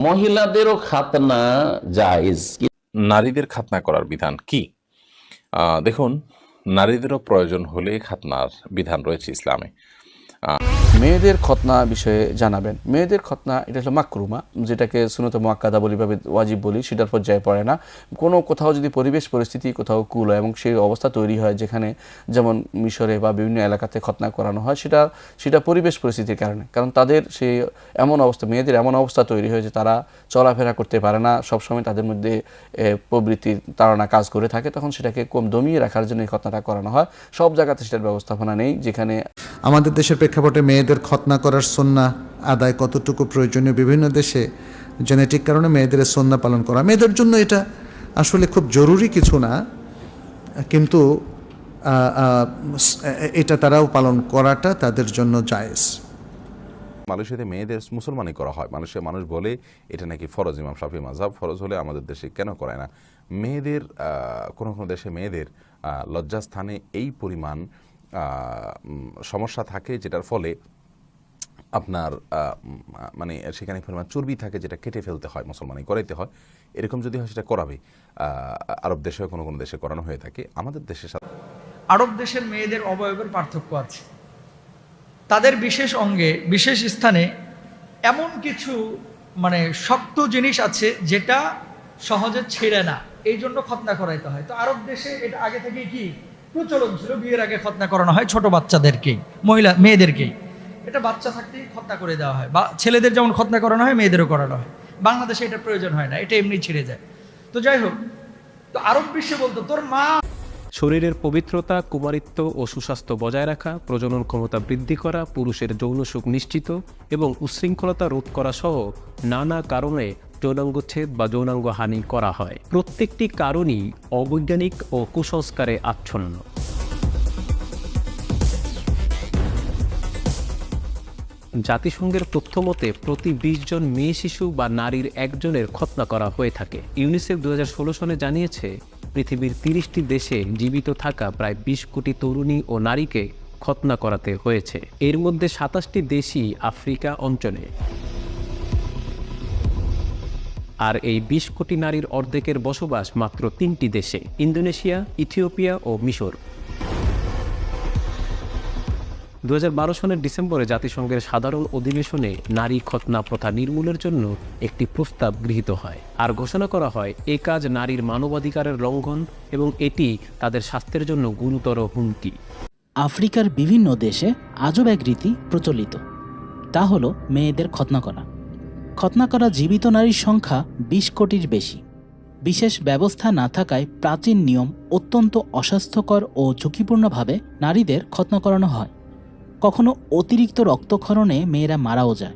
মহিলাদেরও খাতনা জায়জ নারীদের খাতনা করার বিধান কি? দেখুন, নারীদেরও প্রয়োজন হলে খাতনার বিধান রয়েছে ইসলামে। মেয়েদের খতনা বিষয়ে জানাবেন। মেয়েদের খতনা এটা হলো মাকরুমা, যেটাকে সুনত মোয়াক্কাদা বলি বা ওয়াজিব বলি, সেটার পর্যায়ে পড়ে না। কোনো কোথাও যদি পরিবেশ পরিস্থিতি কোথাও কুল হয় এবং সেই অবস্থা তৈরি হয় যেখানে যেমন মিশরে বা বিভিন্ন এলাকাতে খতনা করানো হয়, সেটা সেটা পরিবেশ পরিস্থিতির কারণে। কারণ তাদের সেই এমন অবস্থা, মেয়েদের এমন অবস্থা তৈরি হয় যে তারা চলাফেরা করতে পারে না, সবসময় তাদের মধ্যে প্রবৃত্তির তাড়না কাজ করে থাকে, তখন সেটাকে কম দমিয়ে রাখার জন্য এই খতনাটা করানো হয়। সব জায়গাতে সেটার ব্যবস্থাপনা নেই, যেখানে আমাদের দেশের প্রেক্ষাপটে মেয়েদের খতনা করার সন্না আদায় কতটুকু প্রয়োজনীয় বিভিন্ন দেশে জেনেটিক কারণে মেয়েদের সন্না পালন করা। মেয়েদের জন্য এটা আসলে খুব জরুরি কিছু না, কিন্তু এটা তারাও পালন করাটা তাদের জন্য জায়েজ। মালয়েশিয়াতে মেয়েদের মুসলমানি করা হয়। মালয়েশিয়া মানুষ বলে এটা নাকি ফরজ, ইমাম শাফি মাঝাব ফরজ হলে আমাদের দেশে কেন করায় না? মেয়েদের কোনো কোনো দেশে মেয়েদের লজ্জাস্থানে এই পরিমাণ সমস্যা থাকে যেটার ফলে আপনার মানে সেখানে পরিমাণ চর্বি থাকে যেটা কেটে ফেলতে হয় মুসলমানি করাইতে হয়। এরকম যদি হয় সেটা করাবে। আরব দেশে কোনো কোনো দেশে করানো হয়ে থাকে। আমাদের দেশের সাথে আরব দেশের মেয়েদের অবয়বের পার্থক্য আছে। তাদের বিশেষ অঙ্গে, বিশেষ স্থানে এমন কিছু মানে শক্ত জিনিস আছে যেটা সহজে ছেড়ে না। এই জন্য খতনা করাইতে হয়। তো আরব দেশে এটা আগে থেকে কি? প্রচলন ছিল, বিয়ের আগে খতনা করানো হয় ছোট বাচ্চাদেরকেই, মহিলা মেয়েদেরকেই। এটা বাচ্চা থাকতেই খতনা করে দেওয়া হয়, বা ছেলেদের যেমন খতনা করানো হয়, মেয়েদেরও করানো হয়। বাংলাদেশে এটা প্রয়োজন হয় না, এটা এমনি ছিঁড়ে যায়। তো যাই হোক, তো আরব বিশ্বে বলতো, তোর মা শরীরের পবিত্রতা, কুমারিত্ব ও সুস্বাস্থ্য বজায় রাখা, প্রজনন ক্ষমতা বৃদ্ধি করা, পুরুষের যৌন সুখ নিশ্চিত এবং উচ্ছৃঙ্খলতা রোধ করা সহ নানা কারণে যৌনাঙ্গচ্ছেদ বা যৌনাঙ্গ হানি করা হয়। প্রত্যেকটি কারণই অবৈজ্ঞানিক ও কুসংস্কারে আচ্ছন্ন। জাতিসংঘের তথ্য মতে প্রতি বিশ জন মেয়ে শিশু বা নারীর একজনের খতনা করা হয়ে থাকে। ইউনিসেফ দু সনে জানিয়েছে, পৃথিবীর তিরিশটি দেশে জীবিত থাকা প্রায় বিশ কোটি তরুণী ও নারীকে খতনা করাতে হয়েছে। এর মধ্যে সাতাশটি দেশই আফ্রিকা অঞ্চলে। আর এই বিশ কোটি নারীর অর্ধেকের বসবাস মাত্র তিনটি দেশে, ইন্দোনেশিয়া, ইথিওপিয়া ও মিশর। দু হাজার বারো সনের ডিসেম্বরে জাতিসংঘের সাধারণ অধিবেশনে নারী খতনা প্রথা নির্মূলের জন্য একটি প্রস্তাব গৃহীত হয়। আর ঘোষণা করা হয়, এ কাজ নারীর মানবাধিকারের লঙ্ঘন এবং এটি তাদের স্বাস্থ্যের জন্য গুরুতর হুমকি। আফ্রিকার বিভিন্ন দেশে আজব এক রীতি প্রচলিত। তা হলো মেয়েদের খতনা করা। খতনা করা জীবিত নারীর সংখ্যা বিশ কোটির বেশি। বিশেষ ব্যবস্থা না থাকায় প্রাচীন নিয়ম অত্যন্ত অস্বাস্থ্যকর ও ঝুঁকিপূর্ণভাবে নারীদের খতনা করানো হয়। কখনো অতিরিক্ত রক্তক্ষরণে মেয়েরা মারাও যায়।